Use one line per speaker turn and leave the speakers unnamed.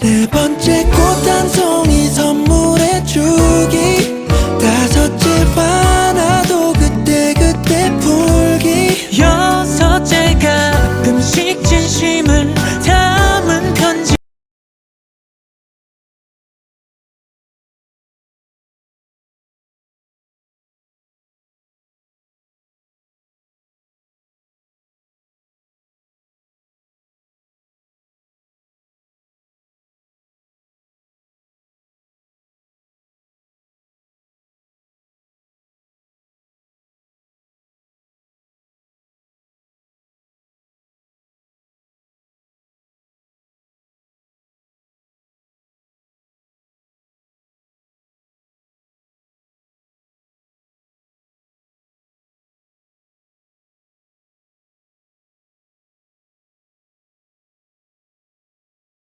네 번째 꽃한 송이